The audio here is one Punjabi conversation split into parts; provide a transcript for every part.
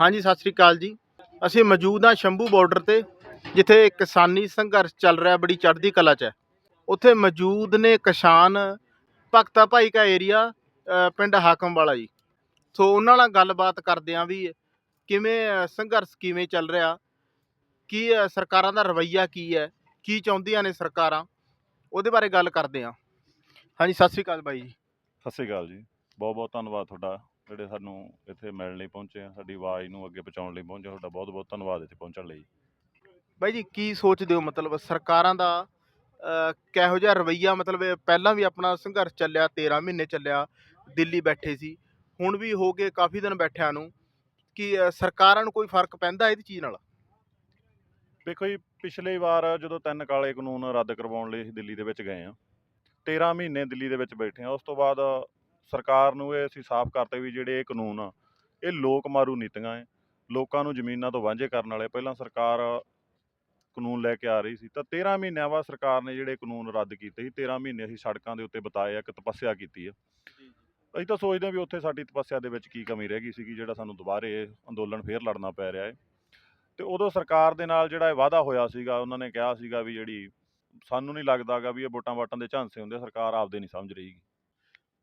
ਹਾਂਜੀ, ਸਤਿ ਸ੍ਰੀ ਅਕਾਲ ਜੀ। ਅਸੀਂ ਮੌਜੂਦ ਹਾਂ ਸ਼ੰਭੂ ਬਾਰਡਰ ਤੇ, ਜਿੱਥੇ ਕਿਸਾਨੀ ਸੰਘਰਸ਼ ਚੱਲ ਰਿਹਾ ਬੜੀ ਚੜ੍ਹਦੀ ਕਲਾ 'ਚ ਹੈ। ਉੱਥੇ ਮੌਜੂਦ ਨੇ ਕਿਸਾਨ ਭਗਤਾ ਭਾਈ ਕਾ ਏਰੀਆ ਪਿੰਡ ਹਾਕਮ ਵਾਲਾ ਜੀ। ਸੋ ਉਹਨਾਂ ਨਾਲ ਗੱਲਬਾਤ ਕਰਦੇ ਆਂ ਵੀ ਕਿਵੇਂ ਸੰਘਰਸ਼ ਕਿਵੇਂ ਚੱਲ ਰਿਹਾ, ਕੀ ਸਰਕਾਰਾਂ ਦਾ ਰਵੱਈਆ ਕੀ ਹੈ, ਕੀ ਚਾਹੁੰਦੀਆਂ ਨੇ ਸਰਕਾਰਾਂ, ਉਹਦੇ ਬਾਰੇ ਗੱਲ ਕਰਦੇ ਆਂ ਹਾਂਜੀ, ਸਤਿ ਸ੍ਰੀ ਅਕਾਲ ਬਾਈ ਜੀ। ਸਤਿ ਸ਼੍ਰੀ ਅਕਾਲ ਜੀ। ਬਹੁਤ ਬਹੁਤ ਧੰਨਵਾਦ ਤੁਹਾਡਾ। ਜਿਹੜੇ ਸਾਨੂੰ ਇੱਥੇ ਮਿਲਣ ਲਈ ਪਹੁੰਚੇ ਆ ਸਾਡੀ ਆਵਾਜ਼ ਨੂੰ ਅੱਗੇ ਪਹੁੰਚਾਉਣ ਲਈ ਪਹੁੰਚੇ ਤੁਹਾਡਾ ਬਹੁਤ ਬਹੁਤ ਧੰਨਵਾਦ ਇੱਥੇ ਪਹੁੰਚਣ ਲਈ। ਬਾਈ ਜੀ ਕੀ ਸੋਚਦੇ ਹੋ ਮਤਲਬ ਸਰਕਾਰਾਂ ਦਾ ਕਿਹੋ ਜਿਹਾ ਰਵਈਆ ਮਤਲਬ ਪਹਿਲਾਂ ਵੀ ਆਪਣਾ ਸੰਘਰਸ਼ ਚੱਲਿਆ 13 ਮਹੀਨੇ ਚੱਲਿਆ ਦਿੱਲੀ ਬੈਠੇ ਸੀ ਹੁਣ ਵੀ ਹੋ ਗਏ ਕਾਫੀ ਦਿਨ ਬੈਠਿਆਂ ਨੂੰ ਕਿ ਸਰਕਾਰਾਂ ਨੂੰ ਕੋਈ ਫ਼ਰਕ ਪੈਂਦਾ ਇਹਦੀ ਚੀਜ਼ ਨਾਲ? ਦੇਖੋ ਜੀ ਪਿਛਲੀ ਵਾਰ ਜਦੋਂ ਤਿੰਨ ਕਾਲੇ ਕਾਨੂੰਨ ਰੱਦ ਕਰਵਾਉਣ ਲਈ ਅਸੀਂ ਦਿੱਲੀ ਦੇ ਵਿੱਚ ਗਏ ਆ 13 ਮਹੀਨੇ ਦਿੱਲੀ ਦੇ ਵਿੱਚ ਬੈਠੇ ਆ ਉਸ ਤੋਂ ਬਾਅਦ ਸਰਕਾਰ ਨੂੰ ਇਹ ਅਸੀਂ ਸਾਫ਼ ਕਰਤੇ ਵੀ ਜਿਹੜੇ ਇਹ ਕਾਨੂੰਨ ਆ ਇਹ ਲੋਕ ਮਾਰੂ ਨੀਤੀਆਂ ਹੈ ਲੋਕਾਂ ਨੂੰ ਜ਼ਮੀਨਾਂ ਤੋਂ ਵਾਂਝੇ ਕਰਨ ਵਾਲੇ ਪਹਿਲਾਂ ਸਰਕਾਰ ਕਾਨੂੰਨ ਲੈ ਕੇ ਆ ਰਹੀ ਸੀ ਤਾਂ 13 ਮਹੀਨਿਆਂ ਬਾਅਦ ਸਰਕਾਰ ਨੇ ਜਿਹੜੇ ਕਾਨੂੰਨ ਰੱਦ ਕੀਤੇ ਸੀ 13 ਮਹੀਨੇ ਅਸੀਂ ਸੜਕਾਂ ਦੇ ਉੱਤੇ ਬਿਤਾਏ ਆ ਇੱਕ ਤਪੱਸਿਆ ਕੀਤੀ ਆ। ਅਸੀਂ ਤਾਂ ਸੋਚਦੇ ਹਾਂ ਵੀ ਉੱਥੇ ਸਾਡੀ ਤਪੱਸਿਆ ਦੇ ਵਿੱਚ ਕੀ ਕਮੀ ਰਹਿ ਗਈ ਸੀਗੀ ਜਿਹੜਾ ਸਾਨੂੰ ਦੁਬਾਰੇ ਇਹ ਅੰਦੋਲਨ ਫੇਰ ਲੜਨਾ ਪੈ ਰਿਹਾ ਹੈ ਤੇ ਉਦੋਂ ਸਰਕਾਰ ਦੇ ਨਾਲ ਜਿਹੜਾ ਇਹ ਵਾਅਦਾ ਹੋਇਆ ਸੀਗਾ ਉਹਨਾਂ ਨੇ ਕਿਹਾ ਸੀਗਾ ਵੀ ਜਿਹੜੀ ਸਾਨੂੰ ਨਹੀਂ ਲੱਗਦਾਗਾ ਵੀ ਇਹ ਵੋਟਾਂ ਵਾਟਾਂ ਦੇ ਝਾਂਸੇ ਹੁੰਦੇ ਸਰਕਾਰ ਆਪਦੇ ਨਹੀਂ ਸਮਝ ਰਹੀਗੀ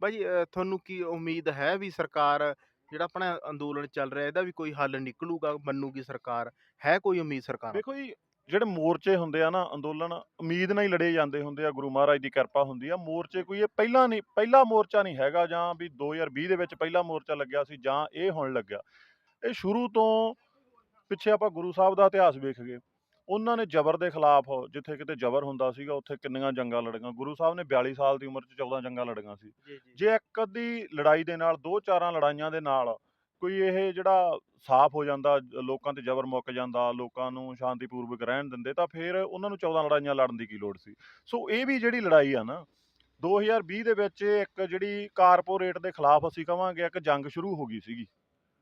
ਬਾਈ ਜੀ ਅਹ, ਤੁਹਾਨੂੰ ਕੀ ਉਮੀਦ ਹੈ ਵੀ ਸਰਕਾਰ ਜਿਹੜਾ ਆਪਣਾ ਅੰਦੋਲਨ ਚੱਲ ਰਿਹਾ ਇਹਦਾ ਵੀ ਕੋਈ ਹੱਲ ਨਿਕਲੂਗਾ ਮੰਨੂਗੀ ਸਰਕਾਰ? ਹੈ ਕੋਈ ਉਮੀਦ ਸਰਕਾਰ ਦੇਖੋ ਜੀ ਜਿਹੜੇ ਮੋਰਚੇ ਹੁੰਦੇ ਆ ਨਾ ਅੰਦੋਲਨ ਉਮੀਦ ਨਾਲ ਹੀ ਲੜੇ ਜਾਂਦੇ ਹੁੰਦੇ ਆ ਗੁਰੂ ਮਹਾਰਾਜ ਦੀ ਕਿਰਪਾ ਹੁੰਦੀ ਆ। ਮੋਰਚੇ ਕੋਈ ਇਹ ਪਹਿਲਾਂ ਨਹੀਂ ਪਹਿਲਾ ਮੋਰਚਾ ਨਹੀਂ ਹੈਗਾ ਜਾਂ ਵੀ 2020 ਦੇ ਵਿੱਚ ਪਹਿਲਾ ਮੋਰਚਾ ਲੱਗਿਆ ਸੀ ਜਾਂ ਇਹ ਹੁਣ ਲੱਗਿਆ। ਇਹ ਸ਼ੁਰੂ ਤੋਂ ਪਿੱਛੇ ਆਪਾਂ ਗੁਰੂ ਸਾਹਿਬ ਦਾ ਇਤਿਹਾਸ ਵੇਖ ਗਏ। ਉਹਨਾਂ ਨੇ ਜ਼ਬਰ ਦੇ ਖਿਲਾਫ ਜਿੱਥੇ ਕਿਤੇ ਜ਼ਬਰ ਹੁੰਦਾ ਸੀਗਾ ਉੱਥੇ ਕਿੰਨੀਆਂ ਜੰਗਾਂ ਲੜੀਆਂ। ਗੁਰੂ ਸਾਹਿਬ ਨੇ 42 ਸਾਲ ਦੀ ਉਮਰ 'ਚ 14 ਜੰਗਾਂ ਲੜੀਆਂ ਸੀ। ਜੀ ਇੱਕ ਅੱਧੀ ਲੜਾਈ ਦੇ ਨਾਲ ਦੋ ਚਾਰਾਂ ਲੜਾਈਆਂ ਦੇ ਨਾਲ ਕੋਈ ਇਹ ਜਿਹੜਾ ਸਾਫ਼ ਹੋ ਜਾਂਦਾ ਲੋਕਾਂ ਤੇ ਜ਼ਬਰ ਮੁੱਕ ਜਾਂਦਾ ਲੋਕਾਂ ਨੂੰ ਸ਼ਾਂਤੀਪੂਰਵਕ ਰਹਿਣ ਦਿੰਦੇ ਤਾਂ ਫਿਰ ਉਹਨਾਂ ਨੂੰ 14 ਲੜਾਈਆਂ ਲੜਨ ਦੀ ਕੀ ਲੋੜ ਸੀ? ਸੋ ਇਹ ਵੀ ਜਿਹੜੀ ਲੜਾਈ ਆ ਨਾ 2020 ਦੇ ਵਿੱਚ ਇੱਕ ਜਿਹੜੀ ਕਾਰਪੋਰੇਟ ਦੇ ਖਿਲਾਫ ਅਸੀਂ ਕਵਾਂਗੇ ਇੱਕ ਜੰਗ ਸ਼ੁਰੂ ਹੋ ਗਈ ਸੀਗੀ।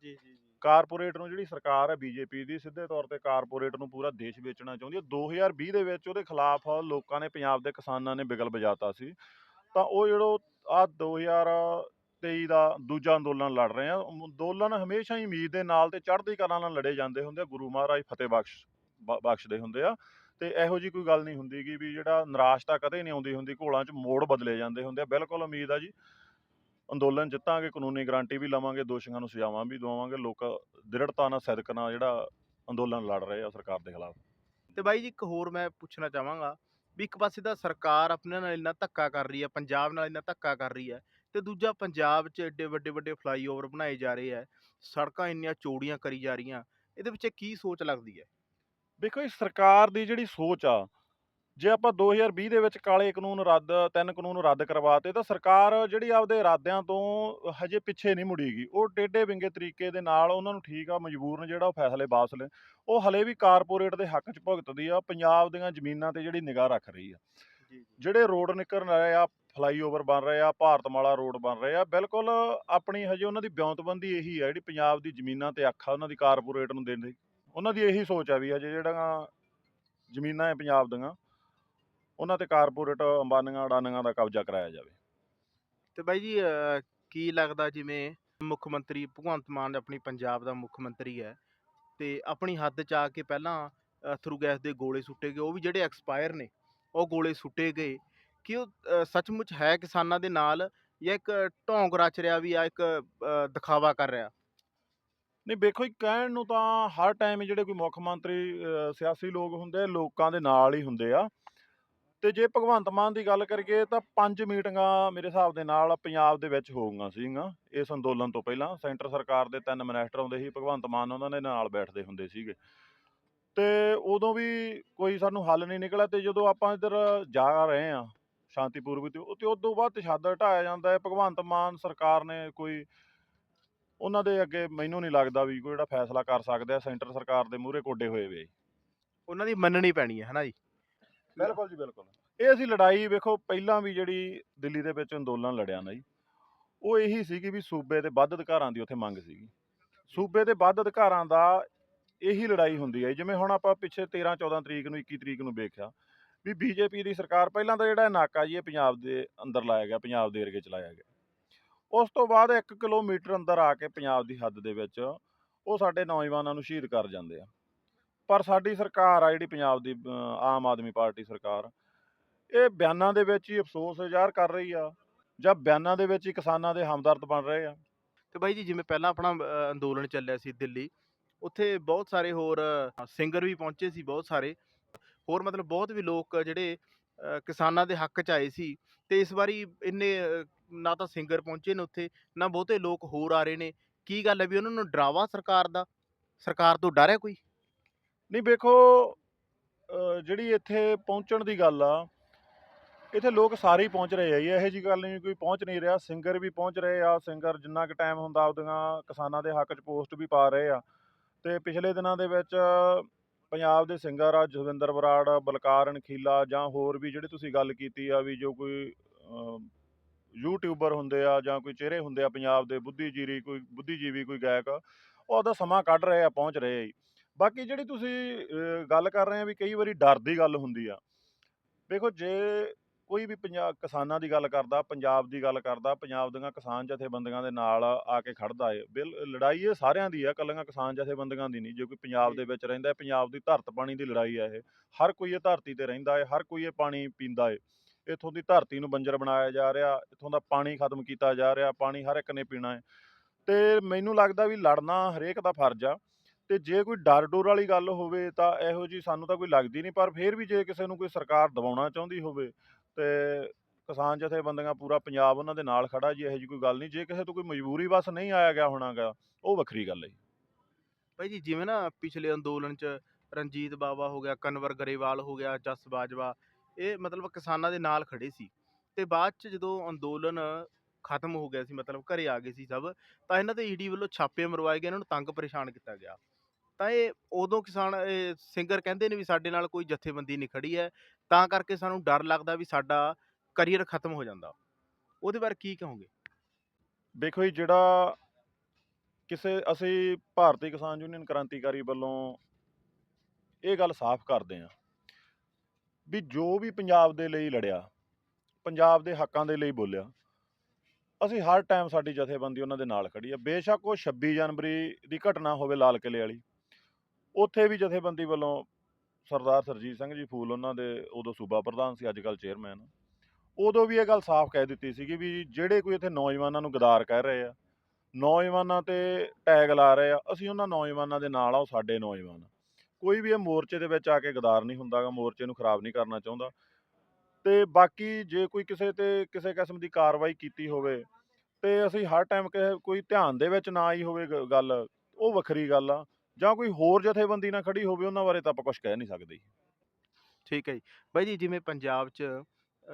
ਜੀ ਜੀ। ਕਾਰਪੋਰੇਟ ਨੂੰ ਜਿਹੜੀ ਸਰਕਾਰ ਹੈ ਬੀਜੇਪੀ ਦੀ, ਸਿੱਧੇ ਤੌਰ ਤੇ ਕਾਰਪੋਰੇਟ ਨੂੰ ਪੂਰਾ ਦੇਸ਼ ਵੇਚਣਾ ਚਾਹੁੰਦੀ ਹੈ। 2020 ਦੇ ਵਿੱਚ ਉਹਦੇ ਖਿਲਾਫ ਲੋਕਾਂ ਨੇ, ਪੰਜਾਬ ਦੇ ਕਿਸਾਨਾਂ ਨੇ ਬਿਗਲ ਵਜਾਤਾ ਸੀ। ਤਾਂ ਉਹ ਜਿਹੜੋ ਆ 2023 ਦਾ ਦੂਜਾ ਅੰਦੋਲਨ ਲੜ ਰਹੇ ਆ। ਅੰਦੋਲਨ ਹਮੇਸ਼ਾ ਹੀ ਉਮੀਦ ਦੇ ਨਾਲ ਤੇ ਚੜ੍ਹਦੀ ਕਲਾ ਨਾਲ ਲੜੇ ਜਾਂਦੇ ਹੁੰਦੇ ਆ। ਗੁਰੂ ਮਹਾਰਾਜ ਫਤਿਹ ਬਖਸ਼, ਬ- ਬਖਸ਼ਦੇ ਹੁੰਦੇ ਆ। ਤੇ ਇਹੋ ਜੀ ਕੋਈ ਗੱਲ ਨਹੀਂ ਹੁੰਦੀ ਕਿ ਵੀ ਜਿਹੜਾ ਨਿਰਾਸ਼ਤਾ ਕਦੇ ਨਹੀਂ ਆਉਂਦੀ ਹੁੰਦੀ, ਘੋਲਾਂ 'ਚ ਮੋੜ ਬਦਲੇ ਜਾਂਦੇ ਹੁੰਦੇ ਆ। ਬਿਲਕੁਲ ਉਮੀਦ ਆ ਜੀ। ਅੰਦੋਲਨ ਜਿੱਤਾਂਗੇ ਕਾਨੂੰਨੀ ਗਾਰੰਟੀ ਵੀ ਲਵਾਂਗੇ ਦੋਸ਼ੀਆਂ ਨੂੰ ਸਜ਼ਾਵਾਂ ਵੀ ਦਵਾਵਾਂਗੇ ਲੋਕ ਦ੍ਰਿੜਤਾ ਨਾਲ ਸਦਕ ਨਾਲ ਜਿਹੜਾ ਅੰਦੋਲਨ ਲੜ ਰਹੇ ਆ ਸਰਕਾਰ ਦੇ ਖਿਲਾਫ। ਤੇ ਬਾਈ ਜੀ ਇੱਕ ਹੋਰ ਮੈਂ ਪੁੱਛਣਾ ਚਾਹਾਂਗਾ ਵੀ ਇੱਕ ਪਾਸੇ ਤਾਂ ਸਰਕਾਰ ਆਪਣੇ ਨਾਲ ਇੰਨਾ ਧੱਕਾ ਕਰ ਰਹੀ ਹੈ ਪੰਜਾਬ ਨਾਲ ਇੰਨਾ ਧੱਕਾ ਕਰ ਰਹੀ ਹੈ ਤੇ ਦੂਜਾ ਪੰਜਾਬ 'ਚ ਐਡੇ ਵੱਡੇ ਵੱਡੇ ਫਲਾਈਓਵਰ ਬਣਾਏ ਜਾ ਰਹੇ ਹੈ ਸੜਕਾਂ ਇੰਨੀਆਂ ਚੌੜੀਆਂ ਕਰੀ ਜਾ ਰਹੀਆਂ ਇਹਦੇ ਵਿੱਚ ਕੀ ਸੋਚ ਲੱਗਦੀ ਹੈ? ਦੇਖੋ ਇਹ ਸਰਕਾਰ ਦੀ ਜਿਹੜੀ ਸੋਚ ਆ ਜੇ ਆਪਾਂ 2020 ਦੇ ਵਿੱਚ ਕਾਲੇ ਕਾਨੂੰਨ ਰੱਦ ਤਿੰਨ ਕਾਨੂੰਨ ਰੱਦ ਕਰਵਾਤੇ ਤਾਂ ਸਰਕਾਰ ਜਿਹੜੀ ਆਪਦੇ ਇਰਾਦਿਆਂ ਤੋਂ ਹਜੇ ਪਿੱਛੇ ਨਹੀਂ ਮੁੜੀਗੀ। ਉਹ ਟੇਢੇ ਵਿੰਗੇ ਤਰੀਕੇ ਦੇ ਨਾਲ ਉਹਨਾਂ ਨੂੰ ਠੀਕ ਆ ਮਜਬੂਰ ਨੇ ਜਿਹੜਾ ਉਹ ਫੈਸਲੇ ਵਾਪਸ ਲੈ ਉਹ ਹਲੇ ਵੀ ਕਾਰਪੋਰੇਟ ਦੇ ਹੱਕ 'ਚ ਭੁਗਤਦੀ ਆ ਪੰਜਾਬ ਦੀਆਂ ਜ਼ਮੀਨਾਂ ਤੇ ਜਿਹੜੀ ਨਿਗਾਹ ਰੱਖ ਰਹੀ ਆ। ਜਿਹੜੇ ਰੋਡ ਨਿਕਲ ਰਹੇ ਆ ਫਲਾਈਓਵਰ ਬਣ ਰਹੇ ਆ ਭਾਰਤਮਾਲਾ ਰੋਡ ਬਣ ਰਹੇ ਆ ਬਿਲਕੁਲ ਆਪਣੀ ਹਜੇ ਉਹਨਾਂ ਦੀ ਬਿਉਂਤਬੰਦੀ ਇਹੀ ਆ ਜਿਹੜੀ ਪੰਜਾਬ ਦੀ ਜ਼ਮੀਨਾਂ ਤੇ ਅੱਖ ਉਹਨਾਂ ਦੀ ਕਾਰਪੋਰੇਟ ਨੂੰ ਦੇਣ ਦੀ। ਉਹਨਾਂ ਦੀ ਇਹੀ ਸੋਚ ਆ ਵੀ ਹਜੇ ਜਿਹੜੀਆਂ ਜ਼ਮੀਨਾਂ ਹੈ ਪੰਜਾਬ ਦੀਆਂ ਉਹਨਾਂ ਤੇ ਕਾਰਪੋਰੇਟ ਅੰਬਾਨੀਆਂ ਅਡਾਨੀਆਂ ਦਾ ਕਬਜ਼ਾ ਕਰਾਇਆ ਜਾਵੇ। ਤੇ ਬਾਈ ਜੀ ਅਹ, ਕੀ ਲੱਗਦਾ ਜਿਵੇਂ ਮੁੱਖ ਮੰਤਰੀ ਭਗਵੰਤ ਮਾਨ ਆਪਣੀ ਪੰਜਾਬ ਦਾ ਮੁੱਖ ਮੰਤਰੀ ਹੈ ਤੇ ਆਪਣੀ ਹੱਦ 'ਚ ਆ ਕੇ ਪਹਿਲਾਂ ਥਰੂ ਗੈਸ ਦੇ ਗੋਲੇ ਸੁੱਟੇ ਗਏ ਉਹ ਵੀ ਜਿਹੜੇ ਐਕਸਪਾਇਰ ਨੇ ਉਹ ਗੋਲੇ ਸੁੱਟੇ ਗਏ। ਕਿ ਉਹ ਸੱਚਮੁੱਚ ਹੈ ਕਿਸਾਨਾਂ ਦੇ ਨਾਲ ਜਾਂ ਇੱਕ ਢੋਂਗ ਰਚ ਰਿਹਾ ਵੀ ਆ ਇੱਕ ਦਿਖਾਵਾ ਕਰ ਰਿਹਾ? ਨਹੀਂ ਵੇਖੋ ਜੀ ਕਹਿਣ ਨੂੰ ਤਾਂ ਹਰ ਟਾਈਮ ਜਿਹੜੇ ਕੋਈ ਮੁੱਖ ਮੰਤਰੀ ਅਹ, ਸਿਆਸੀ ਲੋਕ ਹੁੰਦੇ ਆ ਲੋਕਾਂ ਦੇ ਨਾਲ ਹੀ ਹੁੰਦੇ ਆ। ਤੇ ਜੇ ਭਗਵੰਤ ਮਾਨ ਦੀ ਗੱਲ ਕਰੀਏ ਤਾਂ ਪੰਜ ਮੀਟਿੰਗਾਂ ਮੇਰੇ ਹਿਸਾਬ ਦੇ ਨਾਲ ਪੰਜਾਬ ਦੇ ਵਿੱਚ ਹੋ ਗਈਆਂ ਸੀਗੀਆਂ। ਇਸ ਅੰਦੋਲਨ ਤੋਂ ਪਹਿਲਾਂ ਸੈਂਟਰ ਸਰਕਾਰ ਦੇ ਤਿੰਨ ਮਿਨਿਸਟਰ ਆਉਂਦੇ ਸੀ, ਭਗਵੰਤ ਮਾਨ ਉਹਨਾਂ ਦੇ ਨਾਲ ਬੈਠਦੇ ਹੁੰਦੇ ਸੀਗੇ। ਤੇ ਉਦੋਂ ਵੀ ਕੋਈ ਸਾਨੂੰ ਹੱਲ ਨਹੀਂ ਨਿਕਲਿਆ ਤੇ ਜਦੋਂ ਆਪਾਂ ਇੱਧਰ ਜਾ ਰਹੇ ਆ ਸ਼ਾਂਤੀਪੂਰਵਕ ਤੇ ਉਹ ਤੇ ਉਦੋਂ ਬਾਅਦ ਤਸ਼ੱਦਦ ਢਾਇਆ ਜਾਂਦਾ ਹੈ। ਭਗਵੰਤ ਮਾਨ ਸਰਕਾਰ ਨੇ ਕੋਈ ਉਹਨਾਂ ਦੇ ਅੱਗੇ ਮੈਨੂੰ ਨਹੀਂ ਲੱਗਦਾ ਵੀ ਕੋਈ ਜਿਹੜਾ ਫੈਸਲਾ ਕਰ ਸਕਦਾ ਸੈਂਟਰ ਸਰਕਾਰ ਦੇ ਮੂਹਰੇ ਕੋਡੇ ਹੋਏ ਵੇ। ਉਹਨਾਂ ਦੀ ਮੰਨਣੀ ਪੈਣੀ ਹੈ, ਹਨਾ ਜੀ? ਬਿਲਕੁਲ ਜੀ ਬਿਲਕੁਲ। ਇਹ ਅਸੀਂ ਲੜਾਈ ਵੇਖੋ, ਪਹਿਲਾਂ ਵੀ ਜਿਹੜੀ ਦਿੱਲੀ ਦੇ ਵਿੱਚ ਅੰਦੋਲਨ ਲੜਿਆ ਨਾ ਜੀ, ਉਹ ਇਹੀ ਸੀਗੀ ਵੀ ਸੂਬੇ ਦੇ ਵੱਧ ਅਧਿਕਾਰਾਂ ਦੀ ਉੱਥੇ ਮੰਗ ਸੀਗੀ। ਸੂਬੇ ਦੇ ਵੱਧ ਅਧਿਕਾਰਾਂ ਦਾ ਇਹੀ ਲੜਾਈ ਹੁੰਦੀ ਹੈ ਜਿਵੇਂ ਹੁਣ ਆਪਾਂ ਪਿੱਛੇ 13 14 ਤਰੀਕ ਨੂੰ 21 ਤਰੀਕ ਨੂੰ ਵੇਖਿਆ ਵੀ ਬੀਜੇਪੀ ਦੀ ਸਰਕਾਰ ਪਹਿਲਾਂ ਤਾਂ ਜਿਹੜਾ ਨਾਕਾ ਜੀ, ਇਹ ਪੰਜਾਬ ਦੇ ਅੰਦਰ ਲਾਇਆ ਗਿਆ, ਪੰਜਾਬ ਦੇ ਏਰੀਏ ਚ ਲਾਇਆ ਗਿਆ। ਉਸ ਤੋਂ ਬਾਅਦ 1 ਕਿਲੋਮੀਟਰ ਅੰਦਰ ਆ ਕੇ ਪੰਜਾਬ ਦੀ ਹੱਦ ਦੇ ਵਿੱਚ ਉਹ ਸਾਡੇ ਨੌਜਵਾਨਾਂ ਨੂੰ ਸ਼ਹੀਦ ਕਰ ਜਾਂਦੇ ਆ। ਪਰ ਸਾਡੀ ਸਰਕਾਰ ਆ ਜਿਹੜੀ ਪੰਜਾਬ ਦੀ ਆਮ ਆਦਮੀ ਪਾਰਟੀ ਸਰਕਾਰ, ਇਹ ਬਿਆਨਾਂ ਦੇ ਵਿੱਚ ਹੀ ਅਫਸੋਸ ਜ਼ਾਹਰ ਕਰ ਰਹੀ ਆ, ਜਾਂ ਬਿਆਨਾਂ ਦੇ ਵਿੱਚ ਹੀ ਕਿਸਾਨਾਂ ਦੇ ਹਮਦਰਦ ਬਣ ਰਹੇ ਆ। ਤੇ ਬਾਈ ਜੀ, ਜਿਵੇਂ ਪਹਿਲਾਂ ਆਪਣਾ ਅੰਦੋਲਨ ਚੱਲਿਆ ਸੀ ਦਿੱਲੀ, ਉੱਥੇ ਬਹੁਤ ਸਾਰੇ ਹੋਰ ਸਿੰਗਰ ਵੀ ਪਹੁੰਚੇ ਸੀ ਬਹੁਤ ਸਾਰੇ। ਹੋਰ ਮਤਲਬ ਬਹੁਤ ਵੀ ਲੋਕ ਜਿਹੜੇ ਕਿਸਾਨਾਂ ਦੇ ਹੱਕ 'ਚ ਆਏ ਸੀ ਤੇ ਇਸ ਵਾਰੀ ਇੰਨੇ ਨਾ ਤਾਂ ਸਿੰਗਰ ਪਹੁੰਚੇ ਨੇ ਉੱਥੇ, ਨਾ ਬਹੁਤੇ ਲੋਕ ਹੋਰ ਆ ਰਹੇ ਨੇ। ਕੀ ਗੱਲ ਹੈ ਵੀ ਉਹਨਾਂ ਨੂੰ ਡਰਾਵਾ ਸਰਕਾਰ ਦਾ? ਸਰਕਾਰ ਤੋਂ ਡਰ ਹੈ ਕੋਈ? ਨਹੀਂ, ਵੇਖੋ ਜਿਹੜੀ ਇੱਥੇ ਪਹੁੰਚਣ ਦੀ ਗੱਲ ਆ, ਇੱਥੇ ਲੋਕ ਸਾਰੇ ਹੀ ਪਹੁੰਚ ਰਹੇ ਆ ਜੀ, ਇਹੋ ਜੀ ਗੱਲ ਨਹੀਂ ਕੋਈ ਪਹੁੰਚ ਨਹੀਂ ਰਿਹਾ ਸਿੰਗਰ ਵੀ ਪਹੁੰਚ ਰਹੇ ਆ ਸਿੰਗਰ ਜਿੰਨਾ ਕੁ ਟਾਈਮ ਹੁੰਦਾ ਆਪਦੀਆਂ ਕਿਸਾਨਾਂ ਦੇ ਹੱਕ 'ਚ ਪੋਸਟ ਵੀ ਪਾ ਰਹੇ ਆ, ਤੇ ਪਿਛਲੇ ਦਿਨਾਂ ਦੇ ਵਿੱਚ ਪੰਜਾਬ ਦੇ ਸਿੰਗਰ ਆ, ਜਸਵਿੰਦਰ ਬਰਾੜ ਬਲਕਾਰ ਅਣਖੀਲਾ ਜਾਂ ਹੋਰ ਵੀ ਜਿਹੜੇ ਤੁਸੀਂ ਗੱਲ ਕੀਤੀ ਆ ਵੀ ਜੋ ਕੋਈ ਯੂਟਿਊਬਰ ਹੁੰਦੇ ਆ ਜਾਂ ਕੋਈ ਚਿਹਰੇ ਹੁੰਦੇ ਆ ਪੰਜਾਬ ਦੇ ਬੁੱਧੀਜੀਵੀ ਕੋਈ ਬੁੱਧੀਜੀਵੀ ਕੋਈ ਗਾਇਕ, ਉਹ ਆਪਦਾ ਸਮਾਂ ਕੱਢ ਰਹੇ ਆ, ਪਹੁੰਚ ਰਹੇ ਆ ਜੀ। ਬਾਕੀ ਜਿਹੜੀ ਤੁਸੀਂ ਗੱਲ ਕਰ ਰਹੇ ਆ ਵੀ ਕਈ ਵਾਰੀ ਡਰ ਦੀ ਗੱਲ ਹੁੰਦੀ ਆ। ਦੇਖੋ ਜੇ ਕੋਈ ਵੀ ਪੰਜਾਬ ਕਿਸਾਨਾਂ ਦੀ ਗੱਲ ਕਰਦਾ ਪੰਜਾਬ ਦੀ ਗੱਲ ਕਰਦਾ ਪੰਜਾਬ ਦੀਆਂ ਕਿਸਾਨ ਜਥੇਬੰਦੀਆਂ ਦੇ ਨਾਲ ਆ ਕੇ ਖੜਦਾ ਏ ਬਿਲ ਲੜਾਈ ਇਹ ਸਾਰਿਆਂ ਦੀ ਆ ਇਕੱਲੀਆਂ ਕਿਸਾਨ ਜਥੇਬੰਦੀਆਂ ਦੀ ਨਹੀਂ। ਜੇ ਕੋਈ ਪੰਜਾਬ। ਦੇ ਵਿੱਚ ਰਹਿੰਦਾ ਪੰਜਾਬ ਦੀ ਧਰਤ ਪਾਣੀ ਦੀ ਲੜਾਈ ਆ ਇਹ। ਹਰ ਕੋਈ ਇਹ ਧਰਤੀ ਤੇ ਰਹਿੰਦਾ ਹੈ ਹਰ ਕੋਈ ਇਹ ਪਾਣੀ ਪੀਂਦਾ ਏ। ਇੱਥੋਂ ਦੀ ਧਰਤੀ ਨੂੰ ਬੰਜਰ ਬਣਾਇਆ ਜਾ ਰਿਹਾ ਇੱਥੋਂ ਦਾ ਪਾਣੀ ਖਤਮ ਕੀਤਾ ਜਾ ਰਿਹਾ ਪਾਣੀ ਹਰ ਇੱਕ ਨੇ ਪੀਣਾ ਹੈ ਤੇ ਮੈਨੂੰ ਲੱਗਦਾ ਵੀ ਲੜਨਾ ਹਰੇਕ ਦਾ ਫਰਜ਼ ਆ। ਤੇ ਜੇ ਕੋਈ ਡਰ ਡੋਰ ਵਾਲੀ ਗੱਲ ਹੋਵੇ ਤਾਂ ਇਹੋ ਜੀ ਸਾਨੂੰ ਤਾਂ ਕੋਈ ਲੱਗਦੀ ਨਹੀਂ, ਪਰ ਫਿਰ ਵੀ ਜੇ ਕਿਸੇ ਨੂੰ ਕੋਈ ਸਰਕਾਰ ਦਬਾਉਣਾ ਚਾਹੁੰਦੀ ਹੋਵੇ ਤੇ ਕਿਸਾਨ ਜਥੇਬੰਦੀਆਂ ਪੂਰਾ ਪੰਜਾਬ ਉਹਨਾਂ ਦੇ ਨਾਲ ਖੜਾ ਜੀ, ਇਹੋ ਜੀ ਕੋਈ ਗੱਲ ਨਹੀਂ, ਜੇ ਕਿਸੇ ਤੋਂ ਕੋਈ ਮਜਬੂਰੀ ਬਸ ਨਹੀਂ ਆਇਆ ਗਿਆ ਹੋਣਾਗਾ, ਉਹ ਵੱਖਰੀ ਗੱਲ ਹੈ ਜੀ। ਬਾਈ ਜੀ, ਜਿਵੇਂ ਨਾ ਪਿਛਲੇ ਅੰਦੋਲਨ 'ਚ ਰਣਜੀਤ ਬਾਵਾ ਹੋ ਗਿਆ, ਕਨਵਰ ਗਰੇਵਾਲ ਹੋ ਗਿਆ, ਜਸ ਬਾਜਵਾ, ਇਹ ਮਤਲਬ ਕਿਸਾਨਾਂ ਦੇ ਨਾਲ ਖੜੇ ਸੀ ਤੇ ਬਾਅਦ 'ਚ ਜਦੋਂ ਅੰਦੋਲਨ ਖਤਮ ਹੋ ਗਿਆ ਸੀ, ਮਤਲਬ ਘਰੇ ਆ ਗਏ ਸੀ ਸਭ, ਤਾਂ ਇਹਨਾਂ ਤੇ ਈਡੀ ਵੱਲੋਂ ਛਾਪੇ ਮਰਵਾਏ ਗਏ, ਇਹਨਾਂ ਨੂੰ ਤੰਗ ਪਰੇਸ਼ਾਨ ਕੀਤਾ ਗਿਆ ਤਾਂ ਇਹ ਉਦੋਂ ਕਿਸਾਨ, ਇਹ ਸਿੰਗਰ ਕਹਿੰਦੇ ਨੇ ਵੀ ਸਾਡੇ ਨਾਲ ਕੋਈ ਜਥੇਬੰਦੀ ਨਹੀਂ ਖੜੀ ਹੈ, ਤਾਂ ਕਰਕੇ ਸਾਨੂੰ ਡਰ ਲੱਗਦਾ ਵੀ ਸਾਡਾ ਕਰੀਅਰ ਖਤਮ ਹੋ ਜਾਂਦਾ। ਉਹਦੇ ਬਾਰੇ ਕੀ ਕਹੋਗੇ? ਦੇਖੋ ਜੀ, ਜਿਹੜਾ ਕਿਸੇ, ਅਸੀਂ ਭਾਰਤੀ ਕਿਸਾਨ ਯੂਨੀਅਨ ਕ੍ਰਾਂਤੀਕਾਰੀ ਵੱਲੋਂ ਇਹ ਗੱਲ ਸਾਫ਼ ਕਰਦੇ ਹਾਂ ਵੀ ਜੋ ਵੀ ਪੰਜਾਬ ਦੇ ਲਈ ਲੜਿਆ, ਪੰਜਾਬ ਦੇ ਹੱਕਾਂ ਦੇ ਲਈ ਬੋਲਿਆ, ਅਸੀਂ ਹਰ ਟਾਈਮ ਸਾਡੀ ਜਥੇਬੰਦੀ ਉਹਨਾਂ ਦੇ ਨਾਲ ਖੜੀ ਆ ਬੇਸ਼ੱਕ ਉਹ 26 ਜਨਵਰੀ ਦੀ ਘਟਨਾ ਹੋਵੇ ਲਾਲ ਕਿਲੇ ਵਾਲੀ ਉੱਥੇ ਵੀ ਜਥੇਬੰਦੀ ਵੱਲੋਂ ਸਰਦਾਰ ਸਰਜੀਤ ਸਿੰਘ ਜੀ ਫੂਲ ਉਹਨਾਂ ਦੇ ਉਦੋਂ ਸੂਬਾ ਪ੍ਰਧਾਨ ਸੀ, ਅੱਜ ਕੱਲ੍ਹ ਚੇਅਰਮੈਨ। ਉਦੋਂ ਵੀ ਇਹ ਗੱਲ ਸਾਫ਼ ਕਹਿ ਦਿੱਤੀ ਸੀਗੀ ਵੀ ਜਿਹੜੇ ਕੋਈ ਇੱਥੇ ਨੌਜਵਾਨਾਂ ਨੂੰ ਗਦਾਰ ਕਹਿ ਰਹੇ ਆ, ਨੌਜਵਾਨਾਂ ਤੇ ਟੈਗ ਲਾ ਰਹੇ ਆ, ਅਸੀਂ ਉਹਨਾਂ ਨੌਜਵਾਨਾਂ ਦੇ ਨਾਲ ਆ, ਉਹ ਸਾਡੇ ਨੌਜਵਾਨ ਕੋਈ ਵੀ ਇਹ ਮੋਰਚੇ ਦੇ ਵਿੱਚ ਆ ਕੇ ਗਦਾਰ ਨਹੀਂ ਹੁੰਦਾਗਾ, ਮੋਰਚੇ ਨੂੰ ਖਰਾਬ ਨਹੀਂ ਕਰਨਾ ਚਾਹੁੰਦਾ। ਤੇ ਬਾਕੀ ਜੇ ਕੋਈ ਕਿਸੇ ਤੇ ਕਿਸੇ ਕਿਸਮ ਦੀ ਕਾਰਵਾਈ ਕੀਤੀ ਹੋਵੇ, ਤੇ ਅਸੀਂ ਹਰ ਟਾਈਮ ਕੋਈ ਧਿਆਨ ਦੇ ਵਿੱਚ ਨਾ ਆਈ ਹੋਵੇ ਗ- ਗੱਲ, ਉਹ ਵੱਖਰੀ ਗੱਲ ਆ। ਜਾਂ ਕੋਈ ਹੋਰ ਜਥੇਬੰਦੀ ਨਾਲ ਖੜੀ ਹੋਵੇ ਉਹਨਾਂ ਬਾਰੇ ਤਾਂ ਆਪਾਂ ਕੁਝ ਕਹਿ ਨਹੀਂ ਸਕਦੇ। ਠੀਕ ਹੈ ਜੀ। ਬਾਈ ਜੀ ਜਿਵੇਂ ਪੰਜਾਬ 'ਚ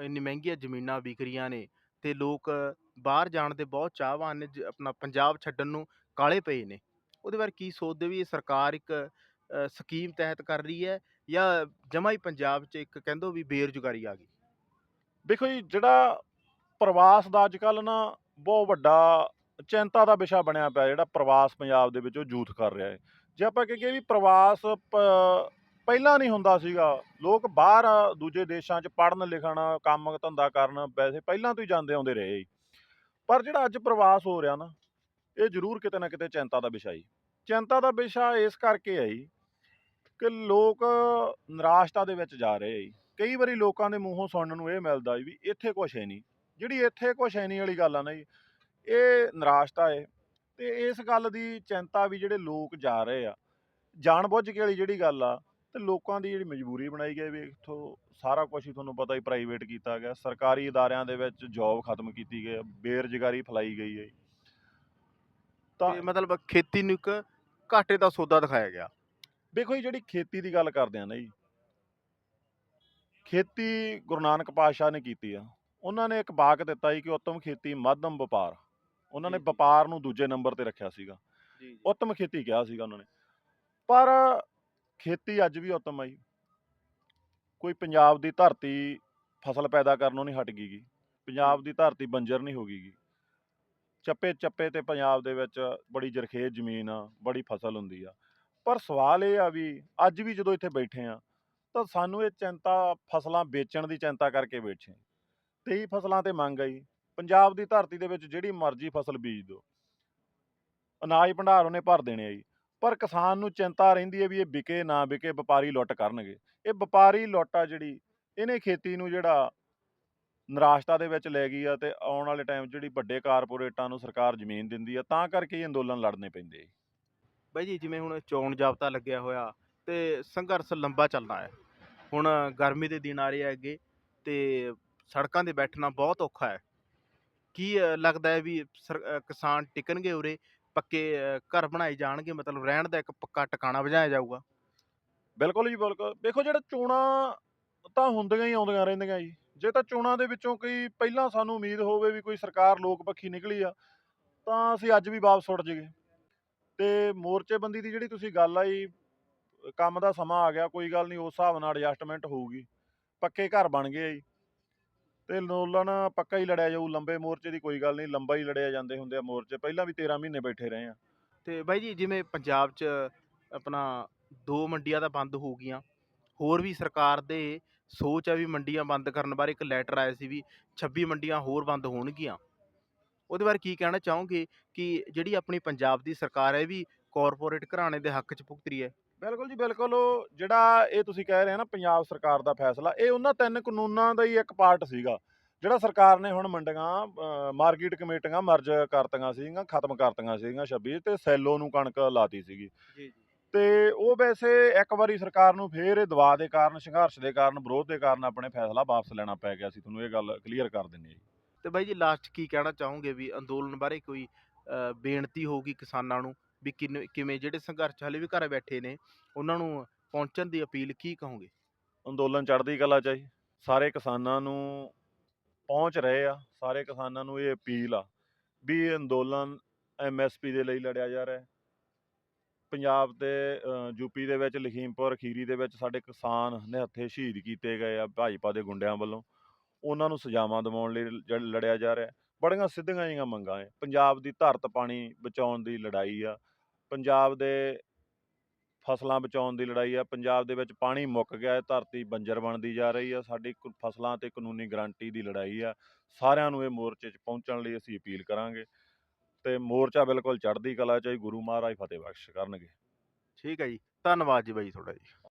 ਇੰਨੀ ਮਹਿੰਗੀਆਂ ਜ਼ਮੀਨਾਂ ਵਿਕ ਰਹੀਆਂ ਨੇ ਤੇ ਲੋਕ ਬਾਹਰ ਜਾਣ ਦੇ ਬਹੁਤ ਚਾਹਵਾਨ ਨੇ ਜ- ਆਪਣਾ ਪੰਜਾਬ ਛੱਡਣ ਨੂੰ ਕਾਲੇ ਪਏ ਨੇ ਉਹਦੇ ਬਾਰੇ ਕੀ ਸੋਚਦੇ ਵੀ ਇਹ ਸਰਕਾਰ ਇੱਕ ਅ, ਸਕੀਮ ਤਹਿਤ ਕਰ ਰਹੀ ਹੈ ਜਾਂ ਜਮਾ ਹੀ ਪੰਜਾਬ 'ਚ ਇੱਕ ਕਹਿੰਦੋ ਵੀ ਬੇਰੁਜ਼ਗਾਰੀ ਆ ਗਈ? ਦੇਖੋ ਜੀ ਜਿਹੜਾ ਪ੍ਰਵਾਸ ਦਾ ਅੱਜ ਕੱਲ ਨਾ ਬਹੁਤ ਵੱਡਾ ਚਿੰਤਾ ਦਾ ਵਿਸ਼ਾ ਬਣਿਆ ਪਿਆ ਜਿਹੜਾ ਪ੍ਰਵਾਸ ਪੰਜਾਬ ਦੇ ਵਿੱਚ ਉਹ ਯੂਥ ਕਰ ਰਿਹਾ ਹੈ। ਜੇ ਆਪਾਂ ਕਹੀਏ ਵੀ ਪ੍ਰਵਾਸ ਪ- ਪਹਿਲਾਂ ਨਹੀਂ ਹੁੰਦਾ ਸੀਗਾ, ਲੋਕ ਬਾਹਰ ਦੂਜੇ ਦੇਸ਼ਾਂ 'ਚ ਪੜ੍ਹਨ, ਲਿਖਣ, ਕੰਮ ਧੰਦਾ ਕਰਨ ਵੈਸੇ ਪਹਿਲਾਂ ਤੋਂ ਹੀ ਜਾਂਦੇ ਆਉਂਦੇ ਰਹੇ ਜੀ ਪਰ ਜਿਹੜਾ ਅੱਜ ਪ੍ਰਵਾਸ ਹੋ ਰਿਹਾ ਨਾ, ਇਹ ਜ਼ਰੂਰ ਕਿਤੇ ਨਾ ਕਿਤੇ ਚਿੰਤਾ ਦਾ ਵਿਸ਼ਾ ਹੀ ਚਿੰਤਾ ਦਾ ਵਿਸ਼ਾ ਇਸ ਕਰਕੇ ਹੈ ਜੀ ਕਿ ਲੋਕ ਨਿਰਾਸ਼ਤਾ ਦੇ ਵਿੱਚ ਜਾ ਰਹੇ ਆ ਜੀ। ਕਈ ਵਾਰੀ ਲੋਕਾਂ ਦੇ ਮੂੰਹੋਂ ਸੁਣਨ ਨੂੰ ਇਹ ਮਿਲਦਾ ਵੀ ਇੱਥੇ ਕੁਛ ਹੈ ਨਹੀਂ। ਜਿਹੜੀ ਇੱਥੇ ਕੁਛ ਹੈ ਨਹੀਂ ਵਾਲੀ ਗੱਲ ਆ ਨਾ ਜੀ, ਇਹ ਨਿਰਾਸ਼ਤਾ ਹੈ। ਤੇ ਇਸ ਗੱਲ ਦੀ ਚਿੰਤਾ ਵੀ ਜਿਹੜੇ ਲੋਕ ਜਾ ਰਹੇ ਆ ਜਾਣਬੁੱਝ ਕੇ ਵਾਲੀ ਜਿਹੜੀ ਗੱਲ ਆ ਤੇ ਲੋਕਾਂ ਦੀ ਜਿਹੜੀ ਮਜਬੂਰੀ ਬਣਾਈ ਗਈ ਵੀ ਇੱਥੋਂ ਸਾਰਾ ਕੁਝ ਹੀ ਤੁਹਾਨੂੰ ਪਤਾ ਹੀ ਪ੍ਰਾਈਵੇਟ ਕੀਤਾ ਗਿਆ ਸਰਕਾਰੀ ਅਦਾਰਿਆਂ ਦੇ ਵਿੱਚ ਜੌਬ ਖਤਮ ਕੀਤੀ ਗਈ ਬੇਰੁਜ਼ਗਾਰੀ ਫੈਲਾਈ ਗਈ ਹੈ ਤਾਂ ਮਤਲਬ ਖੇਤੀ ਨੂੰ ਇੱਕ ਘਾਟੇ ਦਾ ਸੌਦਾ ਦਿਖਾਇਆ ਗਿਆ। ਦੇਖੋ ਜੀ ਜਿਹੜੀ ਖੇਤੀ ਦੀ ਗੱਲ ਕਰਦੇ ਆ ਨਾ ਜੀ ਖੇਤੀ ਗੁਰੂ ਨਾਨਕ ਪਾਤਸ਼ਾਹ ਨੇ ਕੀਤੀ ਆ। ਉਹਨਾਂ ਨੇ ਇੱਕ ਵਾਕ ਦਿੱਤਾ ਸੀ ਕਿ ਉੱਤਮ ਖੇਤੀ ਮੱਧਮ ਵਪਾਰ। ਉਹਨਾਂ ਨੇ। ਵਪਾਰ ਨੂੰ ਦੂਜੇ ਨੰਬਰ ਤੇ ਰੱਖਿਆ ਸੀਗਾ। ਜੀ ਉੱਤਮ ਖੇਤੀ ਕਿਹਾ ਸੀਗਾ ਉਹਨਾਂ ਨੇ। ਪਰ ਖੇਤੀ ਅੱਜ ਵੀ ਉੱਤਮ ਆ ਜੀ। ਕੋਈ ਪੰਜਾਬ ਦੀ ਧਰਤੀ ਫਸਲ ਪੈਦਾ ਕਰਨੋਂ ਨਹੀਂ ਹਟ ਗਈਗੀ। ਪੰਜਾਬ ਦੀ ਧਰਤੀ ਬੰਜਰ ਨਹੀਂ ਹੋ ਗਈਗੀ। ਚੱਪੇ ਚੱਪੇ ਤੇ ਪੰਜਾਬ ਦੇ ਵਿੱਚ ਬੜੀ ਜਰਖੇਜ਼ ਜ਼ਮੀਨ ਆ ਬੜੀ ਫਸਲ ਹੁੰਦੀ ਆ। ਪਰ ਸਵਾਲ ਇਹ ਆ ਵੀ ਅੱਜ ਵੀ ਜਦੋਂ ਇੱਥੇ ਬੈਠੇ ਆ ਤਾਂ ਸਾਨੂੰ ਇਹ ਚਿੰਤਾ ਫਸਲਾਂ ਵੇਚਣ ਦੀ ਚਿੰਤਾ ਕਰਕੇ ਬੈਠੇ ਤੇਈ ਫਸਲਾਂ ਤੇ ਮੰਗ ਆਈ ਪੰਜਾਬ ਦੀ ਧਰਤੀ ਦੇ ਵਿੱਚ ਜਿਹੜੀ ਮਰਜ਼ੀ ਫਸਲ ਬੀਜ ਦਿਓ। ਅਨਾਜ ਭੰਡਾਰ ਉਹਨੇ ਭਰ ਦੇਣੇ ਆ ਜੀ। ਪਰ ਕਿਸਾਨ ਨੂੰ ਚਿੰਤਾ ਰਹਿੰਦੀ ਹੈ ਵੀ ਇਹ ਵਿਕੇ ਨਾ ਵਿਕੇ ਵਪਾਰੀ ਲੁੱਟ ਕਰਨਗੇ। ਇਹ ਵਪਾਰੀ ਲੁੱਟ ਆ ਜਿਹੜੀ, ਇਹਨੇ ਖੇਤੀ ਨੂੰ ਜਿਹੜਾ ਨਿਰਾਸ਼ਤਾ ਦੇ ਵਿੱਚ ਲੈ ਗਈ ਆ ਤੇ ਆਉਣ ਵਾਲੇ ਟਾਈਮ ਜਿਹੜੀ ਵੱਡੇ ਕਾਰਪੋਰੇਟਾਂ ਨੂੰ ਸਰਕਾਰ ਜ਼ਮੀਨ ਦਿੰਦੀ ਆ, ਤਾਂ ਕਰਕੇ ਇਹ ਅੰਦੋਲਨ ਲੜਨੇ ਪੈਂਦੇ ਆ ਬਾਈ ਜੀ, ਜਿਵੇਂ ਹੁਣ ਚੋਣ ਜਾਬਤਾ ਲੱਗਿਆ ਹੋਇਆ ਤੇ ਸੰਘਰਸ਼ ਲੰਬਾ ਚੱਲਣਾ ਹੈ। ਹੁਣ ਗਰਮੀ ਦੇ ਦਿਨ ਆ ਰਹੇ ਅੱਗੇ ਤੇ ਸੜਕਾਂ 'ਤੇ ਬੈਠਣਾ ਬਹੁਤ ਔਖਾ ਹੈ। ਕੀ ਅ, ਲੱਗਦਾ ਹੈ ਵੀ ਸਰ- ਅ, ਕਿਸਾਨ ਟਿਕਣਗੇ ਉਰੇ? ਪੱਕੇ ਅ, ਘਰ ਬਣਾਏ ਜਾਣਗੇ? ਮਤਲਬ ਰਹਿਣ ਦਾ ਇੱਕ ਪੱਕਾ ਟਿਕਾਣਾ ਬਣਾਇਆ ਜਾਊਗਾ? ਬਿਲਕੁਲ ਜੀ ਬਿਲਕੁਲ। ਦੇਖੋ ਜਿਹੜਾ ਚੋਣਾਂ ਤਾਂ ਹੁੰਦੀਆਂ ਹੀ ਆਉਂਦੀਆਂ ਰਹਿੰਦੀਆਂ ਜੀ। ਜੇ ਤਾਂ ਚੋਣਾਂ ਦੇ ਵਿੱਚੋਂ ਕੋਈ ਪਹਿਲਾਂ ਸਾਨੂੰ ਉਮੀਦ ਹੋਵੇ ਵੀ ਕੋਈ ਸਰਕਾਰ ਲੋਕ ਪੱਖੀ ਨਿਕਲੀ ਆ ਤਾਂ ਅਸੀਂ ਅੱਜ ਵੀ ਵਾਪਸ ਉੱਠ ਜਾਈਏ। ਤੇ ਮੋਰਚੇਬੰਦੀ ਦੀ ਜਿਹੜੀ ਤੁਸੀਂ ਗੱਲ ਆਈ ਕੰਮ ਦਾ ਸਮਾਂ ਆ ਗਿਆ ਕੋਈ ਗੱਲ ਨਹੀਂ ਉਸ ਹਿਸਾਬ ਨਾਲ ਐਡਜਸਟਮੈਂਟ ਹੋਊਗੀ। ਪੱਕੇ ਘਰ ਬਣ ਗਏ ਆ ਜੀ। ਤੇ ਅੰਦੋਲਨ ਪੱਕਾ ਹੀ ਲੜਿਆ ਜਾਊ, ਲੰਬੇ ਮੋਰਚੇ ਦੀ ਕੋਈ ਗੱਲ ਨਹੀਂ, ਲੰਬਾ ਹੀ ਲੜਿਆ ਜਾਂਦੇ ਹੁੰਦੇ ਆ ਮੋਰਚੇ, ਪਹਿਲਾਂ ਵੀ 13 ਮਹੀਨੇ ਬੈਠੇ ਰਹੇ ਆ। ਤੇ ਬਾਈ ਜੀ, ਜਿਵੇਂ ਪੰਜਾਬ 'ਚ ਆਪਣਾ ਦੋ ਮੰਡੀਆਂ ਤਾਂ ਬੰਦ ਹੋ ਗਈਆਂ, ਹੋਰ ਵੀ ਸਰਕਾਰ ਦੇ ਸੋਚ ਆ ਵੀ ਮੰਡੀਆਂ ਬੰਦ ਕਰਨ ਬਾਰੇ ਇੱਕ ਲੈਟਰ ਆਇਆ ਸੀ ਵੀ 26 ਮੰਡੀਆਂ ਹੋਰ ਬੰਦ ਹੋਣਗੀਆਂ। ਉਹਦੇ ਬਾਰੇ ਕੀ ਕਹਿਣਾ ਚਾਹੋਗੇ ਕਿ ਜਿਹੜੀ ਆਪਣੀ ਪੰਜਾਬ ਦੀ ਸਰਕਾਰ ਹੈ ਇਹ ਵੀ ਕਾਰਪੋਰੇਟ ਘਰਾਣੇ ਦੇ ਹੱਕ 'ਚ ਭੁਗਤ ਰਹੀ ਹੈ? ਬਿਲਕੁਲ ਜੀ ਬਿਲਕੁਲ। ਉਹ ਜਿਹੜਾ ਇਹ ਤੁਸੀਂ ਕਹਿ ਰਹੇ ਹੋ ਨਾ ਪੰਜਾਬ ਸਰਕਾਰ ਦਾ ਫੈਸਲਾ ਇਹ ਉਹਨਾਂ ਤਿੰਨ ਕਾਨੂੰਨਾਂ ਦਾ ਹੀ ਇੱਕ ਪਾਰਟ ਸੀਗਾ। ਜਿਹੜਾ ਸਰਕਾਰ ਨੇ ਹੁਣ ਮੰਡੀਆਂ ਮਾਰਕੀਟ ਕਮੇਟੀਆਂ ਮਰਜ ਕਰਤੀਆਂ ਸੀਗੀਆਂ ਖਤਮ ਕਰਤੀਆਂ ਸੀਗੀਆਂ 26 ਤੇ ਸੈਲੋ ਨੂੰ ਕਣਕ ਲਾਤੀ ਸੀਗੀ। ਜੀ ਜੀ। ਤੇ ਉਹ ਵੈਸੇ ਇੱਕ ਵਾਰੀ ਸਰਕਾਰ ਨੂੰ ਫੇਰ ਇਹ ਦਬਾਅ ਦੇ ਕਾਰਨ ਸੰਘਰਸ਼ ਦੇ ਕਾਰਨ ਵਿਰੋਧ ਦੇ ਕਾਰਨ ਆਪਣੇ ਫੈਸਲਾ ਵਾਪਸ ਲੈਣਾ ਪੈ ਗਿਆ ਸੀ। ਤੁਹਾਨੂੰ ਇਹ ਗੱਲ ਕਲੀਅਰ ਕਰ ਹਾਂ। ਜੀ ਤੇ ਬਾਈ ਜੀ ਲਾਸਟ ਕੀ ਕਹਿਣਾ ਚਾਹੋਗੇ ਵੀ ਅੰਦੋਲਨ ਬਾਰੇ ਕੋਈ ਬੇਨਤੀ ਹੋਊਗੀ ਕਿਸਾਨਾਂ ਨੂੰ? ਵੀ ਕਿਨ- ਕਿਵੇਂ ਜਿਹੜੇ ਸੰਘਰਸ਼ ਹਲੇ ਵੀ ਘਰ ਬੈਠੇ ਨੇ, ਉਹਨਾਂ ਨੂੰ ਪਹੁੰਚਣ ਦੀ ਅਪੀਲ ਕੀ ਕਹੋਗੇ? ਅੰਦੋਲਨ ਚੜ੍ਹਦੀ ਕਲਾ ਚ ਆ ਜੀ। ਸਾਰੇ ਕਿਸਾਨਾਂ ਨੂੰ ਪਹੁੰਚ ਰਹੇ ਆ, ਸਾਰੇ ਕਿਸਾਨਾਂ ਨੂੰ ਇਹ ਅਪੀਲ ਆ ਵੀ ਇਹ ਅੰਦੋਲਨ ਐਮਐਸਪੀ ਦੇ ਲਈ ਲੜਿਆ ਜਾ ਰਿਹਾ ਹੈ। ਪੰਜਾਬ ਤੇ ਯੂਪੀ ਦੇ ਵਿੱਚ ਲਖੀਮਪੁਰ, ਖੀਰੀ ਦੇ ਵਿੱਚ ਸਾਡੇ ਕਿਸਾਨ ਨਿਹੱਥੇ ਸ਼ਹੀਦ ਕੀਤੇ ਗਏ ਆ ਭਾਜਪਾ ਦੇ ਗੁੰਡਿਆਂ ਵੱਲੋਂ। ਉਹਨਾਂ ਨੂੰ ਸਜ਼ਾਵਾਂ ਦਿਵਾਉਣ ਲਈ ਲ- ਲੜਿਆ ਜਾ ਰਿਹਾ ਹੈ। ਬੜੀਆਂ ਸਿੱਧੀਆਂ ਜਿਹੀਆਂ ਮੰਗਾਂ ਹੈ ਪੰਜਾਬ ਦੀ ਧਰਤ ਪਾਣੀ ਬਚਾਉਣ ਦੀ ਲੜਾਈ ਆ। ਪੰਜਾਬ ਦੇ ਫਸਲਾਂ ਬਚਾਉਣ ਦੀ ਲੜਾਈ ਆ, ਪੰਜਾਬ ਦੇ ਵਿੱਚ ਪਾਣੀ ਮੁੱਕ ਗਿਆ ਹੈ, ਧਰਤੀ ਬੰਜਰ ਬਣਦੀ ਜਾ ਰਹੀ ਆ, ਸਾਡੀ ਕ- ਫਸਲਾਂ ਤੇ ਕਾਨੂੰਨੀ ਗਰੰਟੀ ਦੀ ਲੜਾਈ ਆ, ਸਾਰਿਆਂ ਨੂੰ ਇਹ ਮੋਰਚੇ 'ਚ ਪਹੁੰਚਣ ਲਈ ਅਸੀਂ ਅਪੀਲ ਕਰਾਂਗੇ ਤੇ ਮੋਰਚਾ ਬਿਲਕੁਲ ਚੜ੍ਹਦੀ ਕਲਾ 'ਚ ਹੈ ਗੁਰੂ ਮਹਾਰਾਜ ਫਤਿਹ ਬਖਸ਼ ਕਰਨਗੇ। ਠੀਕ ਹੈ ਜੀ, ਧੰਨਵਾਦ ਜੀ ਬਾਈ ਤੁਹਾਡਾ ਜੀ।